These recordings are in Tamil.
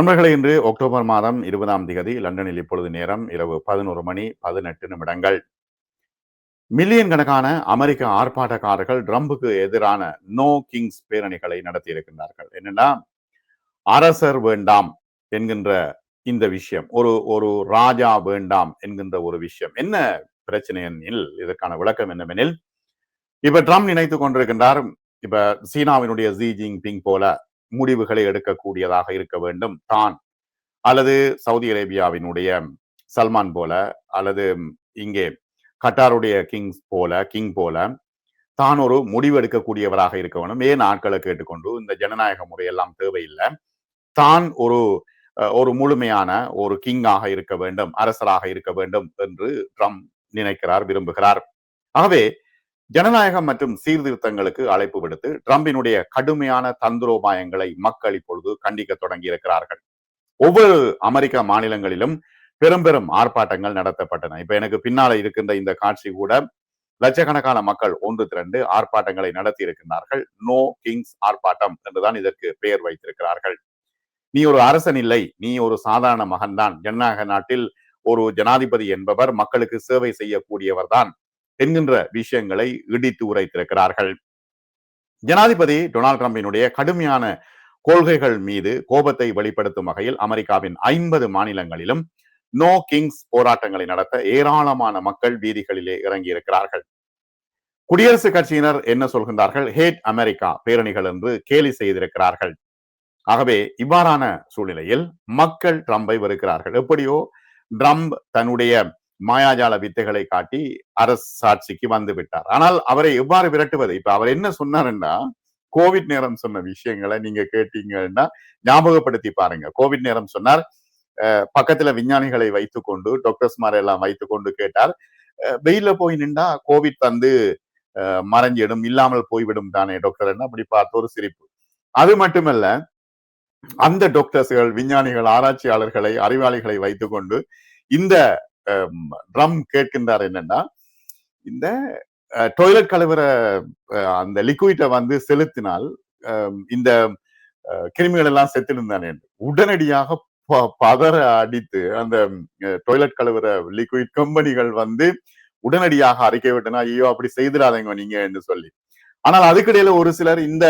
நண்பர்களே இன்று அக்டோபர் மாதம் இருபதாம் தேதி லண்டனில் இப்பொழுது நேரம் இரவு பதினோரு மணி பதினெட்டு நிமிடங்கள். மில்லியன் கணக்கான அமெரிக்க ஆர்ப்பாட்டக்காரர்கள் ட்ரம்புக்கு எதிரான நோ கிங்ஸ் பேரணிகளை நடத்தி இருக்கின்றார்கள் என்னன்னா அரசர் வேண்டாம் என்கின்ற இந்த விஷயம் ஒரு ஒரு ராஜா வேண்டாம் என்கின்ற ஒரு விஷயம். என்ன பிரச்சனை எனில் இதற்கான விளக்கம் என்னவெனில் இப்ப ட்ரம்ப் நினைத்துக் கொண்டிருக்கின்றார் இப்ப சீனாவினுடைய ஜி ஜின்பிங் போல முடிவுகளை எடுக்கக்கூடியதாக இருக்க வேண்டும். தான். அல்லது சவுதி அரேபியாவினுடைய சல்மான் போல அல்லது இங்கே கட்டாருடைய கிங் போல கிங் போல தான் ஒரு முடிவு எடுக்கக்கூடியவராக இருக்க வேண்டும். ஏன் ஆட்களை கேட்டுக்கொண்டு இந்த ஜனநாயக முறையெல்லாம் தேவையில்லை? தான் ஒரு ஒரு முழுமையான ஒரு கிங்காக இருக்க வேண்டும் அரசராக இருக்க வேண்டும் என்று ட்ரம்ப் நினைக்கிறார் விரும்புகிறார். ஆகவே ஜனநாயகம் மற்றும் சீர்திருத்தங்களுக்கு அழைப்பு விடுத்து ட்ரம்பினுடைய கடுமையான தந்திரோபாயங்களை மக்கள் இப்பொழுது கண்டிக்க தொடங்கி இருக்கிறார்கள். ஒவ்வொரு அமெரிக்க மாநிலங்களிலும் பெரும் பெரும் ஆர்ப்பாட்டங்கள் நடத்தப்பட்டன. இப்ப எனக்கு பின்னால இருக்கின்ற இந்த காட்சி கூட லட்சக்கணக்கான மக்கள் ஒன்று திரண்டு ஆர்ப்பாட்டங்களை நடத்தி இருக்கின்றார்கள். நோ கிங்ஸ் ஆர்ப்பாட்டம் என்றுதான் இதற்கு பெயர் வைத்திருக்கிறார்கள். நீ ஒரு அரசன் இல்லை நீ ஒரு சாதாரண மகன்தான். ஜனநாயக நாட்டில் ஒரு ஜனாதிபதி என்பவர் மக்களுக்கு சேவை செய்யக்கூடியவர் தான் என்கின்ற விஷயங்களை இடித்து உரைத்திருக்கிறார்கள். ஜனாதிபதி டொனால்ட் ட்ரம்பினுடைய கடுமையான கொள்கைகள் மீது கோபத்தை வெளிப்படுத்தும் வகையில் அமெரிக்காவின் ஐம்பது மாநிலங்களிலும் நோ கிங்ஸ் போராட்டங்களை நடத்த ஏராளமான மக்கள் வீதிகளிலே இறங்கி இருக்கிறார்கள் குடியரசுக் கட்சியினர் என்ன சொல்கின்றார்கள்? ஹேட் அமெரிக்கா பேரணிகள் என்று கேலி செய்திருக்கிறார்கள். ஆகவே இவ்வாறான சூழ்நிலையில் மக்கள் ட்ரம்பை வெறுக்கிறார்கள். எப்படியோ ட்ரம்ப் தன்னுடைய மாயாஜால வித்தைகளை காட்டி அரசாட்சிக்கு வந்து விட்டார். ஆனால் அவரை எவ்வாறு விரட்டுவது? இப்ப அவர் என்ன சொன்னாருன்னா கோவிட் நேரம் சொன்ன விஷயங்களை நீங்க கேட்டீங்கன்னா ஞாபகப்படுத்தி பாருங்க. கோவிட் நேரம் சொன்னார். பக்கத்துல விஞ்ஞானிகளை வைத்துக்கொண்டு டாக்டர்ஸ்மார் எல்லாம் வைத்துக்கொண்டு கேட்டார். வெயில போய் நின்றா கோவிட் வந்து மறைஞ்சிடும். இல்லாமல் போய்விடும் தானே டாக்டர் என்ன? அப்படி பார்த்த ஒரு சிரிப்பு. அது மட்டுமல்ல அந்த டாக்டர்ஸ்கள் விஞ்ஞானிகள் ஆராய்ச்சியாளர்களை அறிவாளிகளை வைத்துக்கொண்டு இந்த ட்ரம் கேட்கின்றார் என்னன்னா இந்த டொய்லெட் கழுவுற அந்த லிக்விட்டை வந்து செலுத்தினால் இந்த கிருமிகள் எல்லாம் செத்திருந்தானே உடனடியாக பதற அடித்து அந்த டொய்லெட் கழுவுற லிக்விட் கம்பெனிகள் வந்து உடனடியாக அறிக்கை விட்டனா ஐயோ அப்படி செய்திடாதீங்க நீங்க என்று சொல்லி. ஆனால் அதுக்கிடையில ஒரு சிலர் இந்த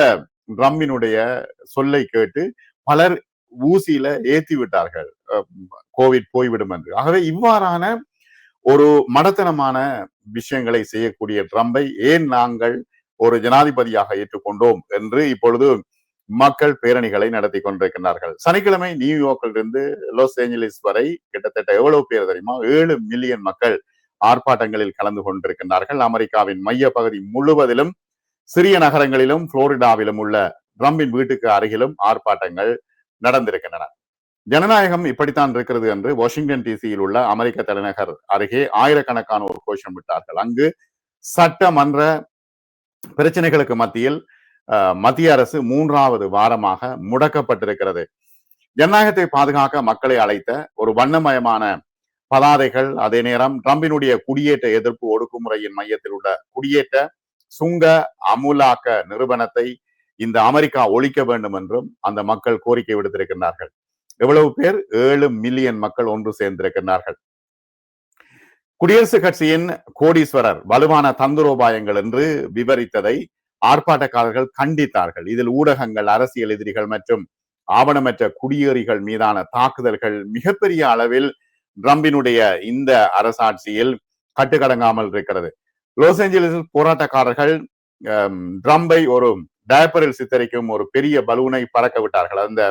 ட்ரம்மினுடைய சொல்லை கேட்டு பலர் ஊசியில ஏத்தி விட்டார்கள். கோவிட் போய்விடும் என்று. ஆகவே இவ்வாறான ஒரு மடத்தனமான விஷயங்களை செய்யக்கூடிய ட்ரம்பை ஏன் நாங்கள் ஒரு ஜனாதிபதியாக ஏற்றுக்கொண்டோம் என்று இப்பொழுது மக்கள் பேரணிகளை நடத்தி கொண்டிருக்கிறார்கள் சனிக்கிழமை நியூயார்க்கில் இருந்து லாஸ் ஏஞ்சலிஸ் வரை கிட்டத்தட்ட எவ்வளவு பேர் தெரியுமா? ஏழு மில்லியன் மக்கள் ஆர்ப்பாட்டங்களில் கலந்து கொண்டிருக்கின்றார்கள். அமெரிக்காவின் மைய பகுதி முழுவதிலும் சிறிய நகரங்களிலும் புளோரிடாவிலும் உள்ள ட்ரம்பின் வீட்டுக்கு அருகிலும் ஆர்ப்பாட்டங்கள் நடந்திருக்கின்றன. ஜனநாயகம் இப்படித்தான் இருக்கிறது என்று வாஷிங்டன் டிசியில் உள்ள அமெரிக்க தலைநகர் அருகே ஆயிரக்கணக்கானோர் கோஷம் விட்டார்கள். அங்கு சட்டமன்ற பிரச்சனைகளுக்கு மத்தியில் மத்திய அரசு மூன்றாவது வாரமாக முடக்கப்பட்டிருக்கிறது. ஜனநாயகத்தை பாதுகாக்க மக்களை அழைத்த ஒரு வண்ணமயமான பதாதைகள் அதே நேரம் ட்ரம்பினுடைய குடியேற்ற எதிர்ப்பு ஒடுக்குமுறையின் மையத்தில் உள்ள குடியேற்ற சுங்க அமுலாக்க நிறுவனத்தை இந்த அமெரிக்கா ஒழிக்க வேண்டும் என்றும் அந்த மக்கள் கோரிக்கை விடுத்திருக்கிறார்கள் எவ்வளவு பேர்? ஏழு மில்லியன் மக்கள் ஒன்று சேர்ந்திருக்கிறார்கள். குடியரசுக் கட்சியின் கோடீஸ்வரர் வலுவான தந்திரோபாயங்கள் என்று விவரித்ததை ஆர்ப்பாட்டக்காரர்கள் கண்டித்தார்கள். இதில் ஊடகங்கள் அரசியல் எதிரிகள் மற்றும் ஆவணமற்ற குடியேறிகள் மீதான தாக்குதல்கள் மிகப்பெரிய அளவில் ட்ரம்பினுடைய இந்த அரசாட்சியில் கட்டுக்கடங்காமல் இருக்கிறது. லாஸ் ஏஞ்சலிஸில் போராட்டக்காரர்கள் ட்ரம்பை ஒரு டயப்பரில் சித்தரிக்கும் ஒரு பெரிய பலூனை பறக்க விட்டார்கள். அந்த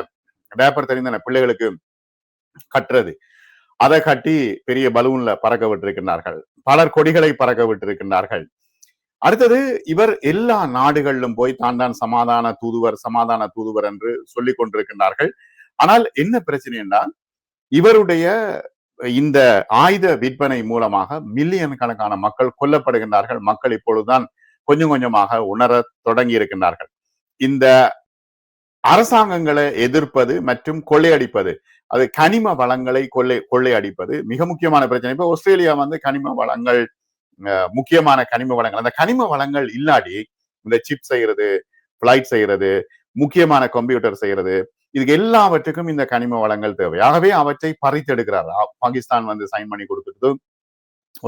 டயப்பர் தெரிந்த பிள்ளைகளுக்கு கட்டுறது அதை கட்டி பெரிய பலூன்ல பறக்க விட்டிருக்கிறார்கள் பலர் கொடிகளை பறக்க விட்டிருக்கின்றார்கள் அடுத்தது இவர் எல்லா நாடுகளிலும் போய் தான் தான் சமாதான தூதுவர் சமாதான தூதுவர் என்று சொல்லிக் கொண்டிருக்கின்றார்கள். ஆனால் என்ன பிரச்சனை என்றால் இவருடைய இந்த ஆயுத விற்பனை மூலமாக மில்லியன் கணக்கான மக்கள் கொல்லப்படுகின்றார்கள். மக்கள் இப்பொழுதுதான் கொஞ்சம் கொஞ்சமாக உணர தொடங்கி இருக்கின்றார்கள் இந்த அரசாங்கங்களை எதிர்ப்பது மற்றும் கொள்ளையடிப்பது. அது கனிம வளங்களை கொள்ளை கொள்ளையடிப்பது மிக முக்கியமான பிரச்சனை. இப்போ ஆஸ்திரேலியா வந்து கனிம வளங்கள் முக்கியமான கனிம வளங்கள். அந்த கனிம வளங்கள் இல்லாடி இந்த சிப் செய்யறது பிளைட் செய்யறது முக்கியமான கம்ப்யூட்டர் செய்யறது இதுக்கு எல்லாவற்றுக்கும் இந்த கனிம வளங்கள் தேவை. ஆகவே அவற்றை பறித்தெடுக்கிறார். பாகிஸ்தான் வந்து சைன் பண்ணி கொடுத்துட்டு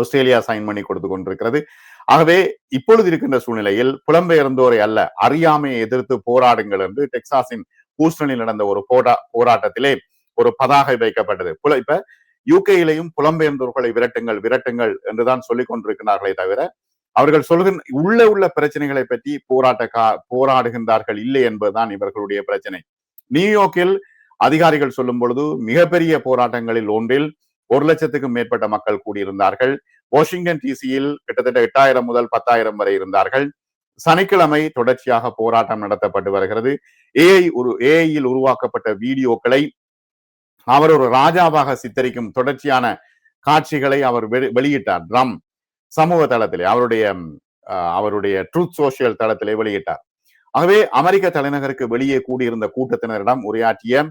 ஆஸ்திரேலியா சைன் பண்ணி கொடுத்து கொண்டிருக்கிறது. ஆகவே இப்பொழுது இருக்கின்ற சூழ்நிலையில் புலம்பெயர்ந்தோரை அல்ல அறியாமையை எதிர்த்து போராடுங்கள் என்று டெக்சாஸின் ஹூஸ்டனில் நடந்த ஒரு போரா போராட்டத்திலே ஒரு பதாகை வைக்கப்பட்டது. புல இப்ப யூகேயிலையும் புலம்பெயர்ந்தோர்களை விரட்டுங்கள் விரட்டுங்கள் என்றுதான் சொல்லிக் கொண்டிருக்கிறார்களே தவிர அவர்கள் சொல்கின்ற உள்ள உள்ள பிரச்சனைகளை பற்றி போராட்ட போராடுகின்றார்கள் இல்லை என்பதுதான் இவர்களுடைய பிரச்சனை. நியூயார்க்கில் அதிகாரிகள் சொல்லும் பொழுது மிகப்பெரிய போராட்டங்களில் ஒன்றில் ஒரு லட்சத்துக்கும் மேற்பட்ட மக்கள் கூடியிருந்தார்கள். வாஷிங்டன் டிசியில் கிட்டத்தட்ட எட்டாயிரம் முதல் பத்தாயிரம் வரை இருந்தார்கள். சனிக்கிழமை தொடர்ச்சியாக போராட்டம் நடத்தப்பட்டு வருகிறது. ஏஐ ஒரு ஏஐயில் உருவாக்கப்பட்ட வீடியோக்களை அவர் ஒரு ராஜாவாக சித்தரிக்கும் தொடர்ச்சியான காட்சிகளை அவர் வெளியிட்டார். ட்ரம் சமூக தளத்திலே அவருடைய அவருடைய ட்ரூத் சோசியல் தளத்திலே வெளியிட்டார். ஆகவே அமெரிக்க தலைநகருக்கு வெளியே கூடியிருந்த கூட்டத்தினரிடம் உரையாற்றிய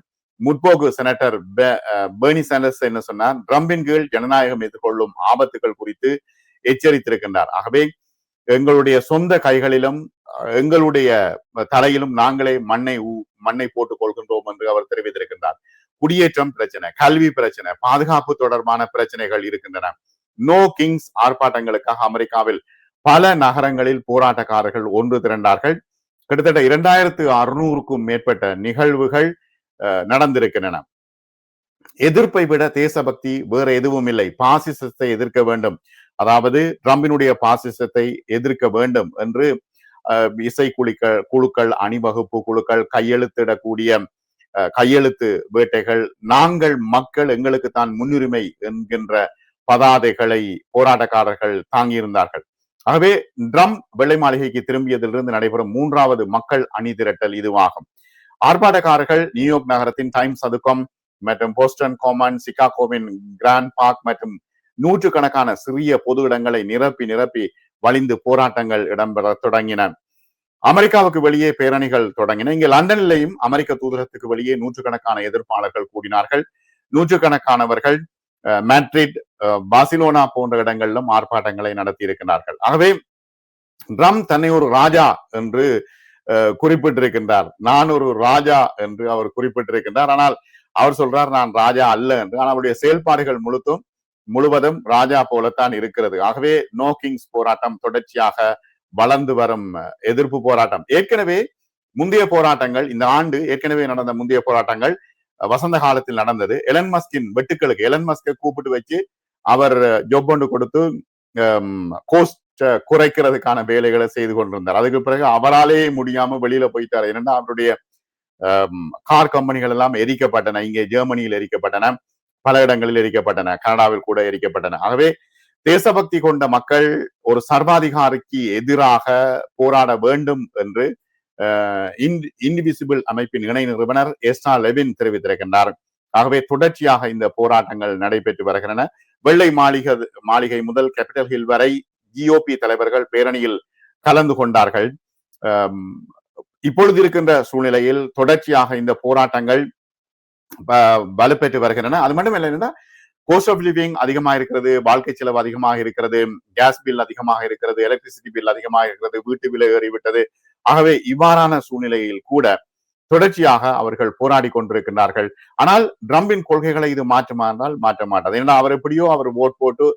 முற்போக்கு செனட்டர் பேர்னி சாண்டர்ஸ் என்ன சொன்னார்? ட்ரம்பின் கீழ் ஜனநாயகம் எதிர்கொள்ளும் ஆபத்துகள் குறித்து எச்சரித்திருக்கின்றார். ஆகவே எங்களுடைய சொந்த கைகளிலும் எங்களுடைய தலையிலும் நாங்களே மண்ணை மண்ணை போட்டுக் கொள்கின்றோம் என்று அவர் தெரிவித்திருக்கின்றார். குடியேற்றம் பிரச்சனை கல்வி பிரச்சனை பாதுகாப்பு தொடர்பான பிரச்சனைகள் இருக்கின்றன. நோ கிங்ஸ் ஆர்ப்பாட்டங்களுக்காக அமெரிக்காவில் பல நகரங்களில் போராட்டக்காரர்கள் ஒன்று திரண்டார்கள். கிட்டத்தட்ட இரண்டாயிரத்து அறுநூறுக்கும் மேற்பட்ட நிகழ்வுகள் நடந்திருக்கின்றன. எதிர்ப்பை விட தேசபக்தி வேற எதுவும் இல்லை. பாசிசத்தை எதிர்க்க வேண்டும். அதாவது ட்ரம்பினுடைய பாசிசத்தை எதிர்க்க வேண்டும் என்று இசை குழுக்கள் குழுக்கள் அணிவகுப்பு குழுக்கள் கையெழுத்திடக்கூடிய கையெழுத்து வேட்டைகள் நாங்கள் மக்கள் எங்களுக்கு தான் முன்னுரிமை என்கின்ற பதாதைகளை போராட்டக்காரர்கள் தாங்கியிருந்தார்கள். ஆகவே ட்ரம் வெள்ளை மாளிகைக்கு திரும்பியதிலிருந்து நடைபெறும் மூன்றாவது மக்கள் அணி திரட்டல் இதுவாகும். ஆர்ப்பாட்டக்காரர்கள் நியூயார்க் நகரத்தின் டைம்ஸ் சதுக்கம் மற்றும் போஸ்டன் காமன் சிகாகோவின் கிராண்ட் பார்க் மற்றும் நூற்றுக்கணக்கான சிறிய பொது இடங்களை நிரப்பி நிரப்பி வலிந்து போராட்டங்கள் இடம்பெற தொடங்கின. அமெரிக்காவுக்கு வெளியே பேரணிகள் தொடங்கின. இங்கே லண்டனிலேயும் அமெரிக்க தூதரத்துக்கு வெளியே நூற்றுக்கணக்கான எதிர்ப்பாளர்கள் கூடினார்கள். நூற்றுக்கணக்கானவர்கள் மேட்ரிட் பாசிலோனா போன்ற இடங்களிலும் ஆர்ப்பாட்டங்களை நடத்தி இருக்கிறார்கள் ஆகவே ட்ரம் தன்னை ஒரு ராஜா என்று குறிப்பிட்டிருக்கின்றார். நான் ஒரு ராஜா என்று அவர் குறிப்பிட்டிருக்கின்றார். ஆனால் அவர் சொல்றார் நான் ராஜா அல்ல என்று. ஆனால் அவருடைய செயல்பாடுகள் முழுத்தும் முழுவதும் ராஜா போலத்தான் இருக்கிறது. ஆகவே நோ கிங்ஸ் போராட்டம் தொடர்ச்சியாக வளர்ந்து வரும் எதிர்ப்பு போராட்டம். ஏற்கனவே முந்தைய போராட்டங்கள் இந்த ஆண்டு ஏற்கனவே நடந்த முந்தைய போராட்டங்கள் வசந்த காலத்தில் நடந்தது. எலன் மஸ்கின் வெட்டுக்களுக்கு எலன் மஸ்கை கூப்பிட்டு வச்சு அவர் ஜொப் ஒன்று கொடுத்து கோஸ்ட் குறைக்கிறதுக்கான வேலைகளை செய்து கொண்டிருந்தார். அதுக்கு பிறகு அவராலே முடியாம வெளியில போயிட்டார். ஏன்னா அவருடைய கார் கம்பெனிகள் எல்லாம் எரிக்கப்பட்டன. இங்கே ஜெர்மனியில் எரிக்கப்பட்டன. பல இடங்களில் எரிக்கப்பட்டன. கனடாவில் கூட எரிக்கப்பட்டன. ஆகவே தேசபக்தி கொண்ட மக்கள் ஒரு சர்வாதிகாரிக்கு எதிராக போராட வேண்டும் என்று இன்டிவிசிபிள் அமைப்பின் இணை நிறுவனர் எஸ்டா லெவின் தெரிவித்திருக்கின்றார். ஆகவே தொடர்ச்சியாக இந்த போராட்டங்கள் நடைபெற்று வருகின்றன. வெள்ளை மாளிகை மாளிகை முதல் கேபிட்டல் ஹில் வரை ஜிஓபி தலைவர்கள் பேரணியில் கலந்து கொண்டார்கள். இப்பொழுது இருக்கின்ற சூழ்நிலையில் தொடர்ச்சியாக இந்த போராட்டங்கள் வலுப்பெற்று வருகின்றன. அது மட்டும் இல்லை கோஸ்ட் ஆஃப் லிவிங் அதிகமாக இருக்கிறது வாழ்க்கை செலவு அதிகமாக இருக்கிறது கேஸ் பில் அதிகமாக இருக்கிறது எலக்ட்ரிசிட்டி பில் அதிகமாக இருக்கிறது வீட்டு விலை ஏறிவிட்டது. ஆகவே இவ்வாறான சூழ்நிலையில் கூட தொடர்ச்சியாக அவர்கள் போராடி கொண்டிருக்கின்றார்கள். ஆனால் ட்ரம்பின் கொள்கைகளை இது மாற்றுமா என்றால் மாற்ற மாட்டாது. ஏன்னா அவர் எப்படியோ அவர் ஓட் போட்டு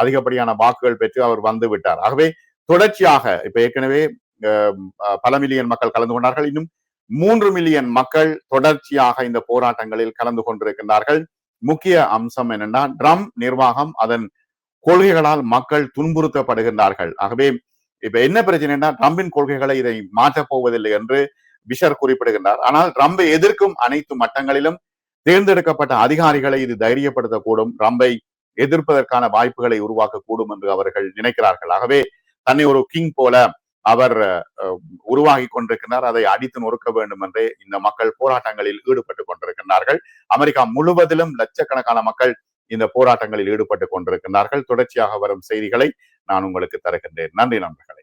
அதிகப்படியான வாக்குகள் பெற்று அவர் வந்து விட்டார். ஆகவே தொடர்ச்சியாக இப்ப ஏற்கனவே பல மில்லியன் மக்கள் கலந்து கொண்டார்கள். இன்னும் மூன்று மில்லியன் மக்கள் தொடர்ச்சியாக இந்த போராட்டங்களில் கலந்து கொண்டிருக்கின்றார்கள். முக்கிய அம்சம் என்னன்னா ட்ரம் நிர்வாகம் அதன் கொள்கைகளால் மக்கள் துன்புறுத்தப்படுகின்றார்கள். ஆகவே இப்ப என்ன பிரச்சனைனா ட்ரம்பின் கொள்கைகளை இதை மாற்றப் போவதில்லை என்று விஷர் குறிப்பிடுகின்றார். ஆனால் ட்ரம்பை எதிர்க்கும் அனைத்து மட்டங்களிலும் தேர்ந்தெடுக்கப்பட்ட அதிகாரிகளை இது தைரியப்படுத்தக்கூடும். ட்ரம்பை எதிர்ப்பதற்கான வாய்ப்புகளை உருவாக்கக்கூடும் என்று அவர்கள் நினைக்கிறார்கள். ஆகவே தன்னை ஒரு கிங் போல அவர் உருவாகி கொண்டிருக்கிறார் அதை அடித்து நொறுக்க வேண்டும் என்றே இந்த மக்கள் போராட்டங்களில் ஈடுபட்டு கொண்டிருக்கின்றார்கள். அமெரிக்கா முழுவதிலும் லட்சக்கணக்கான மக்கள் இந்த போராட்டங்களில் ஈடுபட்டு கொண்டிருக்கிறார்கள் தொடர்ச்சியாக வரும் செய்திகளை நான் உங்களுக்கு தருகின்றேன். நன்றி நண்பர்களே.